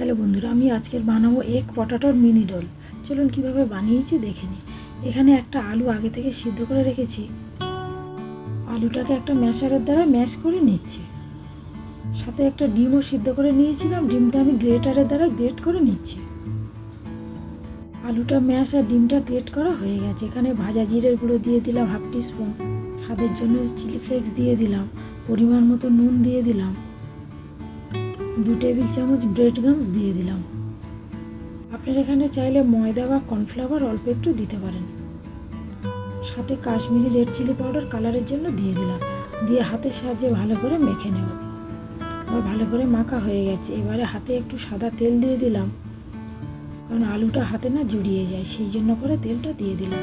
Hello বন্ধুরা, আমি আজকের বানাবো এক পটাটোর মিনি রোল চলুন কীভাবে বানিয়েছি দেখে নিই। এখানে একটা আলু আগে থেকে সিদ্ধ করে রেখেছি। আলুটাকে একটা ম্যাশারের দ্বারা ম্যাশ করে নিচ্ছি। সাথে একটা ডিমও সিদ্ধ করে নিয়েছিলাম, ডিমটা আমি গ্রেটারের দ্বারা গ্রেট করে নিচ্ছি। আলুটা ম্যাশ আর ডিমটা গ্রেট করা হয়ে গেছে। এখানে ভাজা জিরের গুঁড়ো দিয়ে দিলাম হাফ টিস্পুন স্বাদের জন্য চিলি ফ্লেক্স দিয়ে দিলাম। পরিমাণ মতো নুন দিয়ে দিলাম। দু টেবিল চামচ ব্রেড গামস দিয়ে দিলাম। আপনারা এখানে চাইলে ময়দা বা কর্নফ্লাওয়ার অল্প একটু দিতে পারেন। সাথে কাশ্মীরি রেড চিলি পাউডার কালারের জন্য দিয়ে দিলাম। দিয়ে হাতের সাহায্যে ভালো করে মেখে নেব। আমার ভালো করে মাখা হয়ে গেছে। এবারে হাতে একটু সাদা তেল দিয়ে দিলাম। কারণ আলুটা হাতে না জুড়িয়ে যায়, সেই জন্য করে তেলটা দিয়ে দিলাম।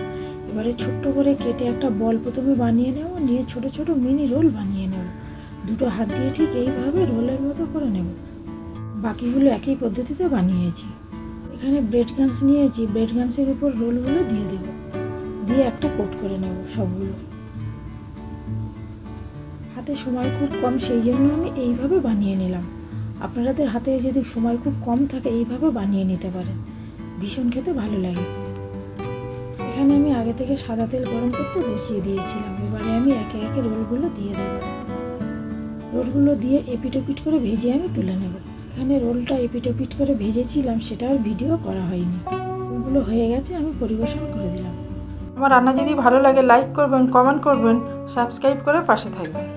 এবারে ছোট্ট করে কেটে একটা বল প্রথমে বানিয়ে নেব। নিয়ে ছোট ছোট মিনি রোল বানিয়ে নেব। দুটো হাত দিয়ে ঠিক এইভাবে রোলের মতো করে নেব। বাকিগুলো একই পদ্ধতিতে বানিয়েছি। এখানে ব্রেড গামস নিয়েছি। ব্রেড গামসের উপর রোলগুলো দিয়ে দেব। দিয়ে একটা কোট করে নেব সবগুলো। হাতে সময় খুব কম, সেই জন্য আমি এইভাবে বানিয়ে নিলাম। আপনাদের হাতে যদি সময় খুব কম থাকে, এইভাবে বানিয়ে নিতে পারেন। ভীষণ খেতে ভালো লাগে। এখানে আমি আগে থেকে সাদা তেল গরম করতে বসিয়ে দিয়েছিলাম। এবারে আমি একে একে রোলগুলো দিয়ে দেবো। রোলগুলো দিয়ে এপিটোপিট করে ভেজে আমি তুলে নেব। এখানে রোলটা এপিটোপিট করে ভেজেছিলাম, সেটা আর ভিডিও করা হয়নি। রোলগুলো হয়ে গেছে, আমি পরিবেশন করে দিলাম। আমার রান্না যদি ভালো লাগে লাইক করবেন কমেন্ট করবেন সাবস্ক্রাইব করে পাশে থাকবেন।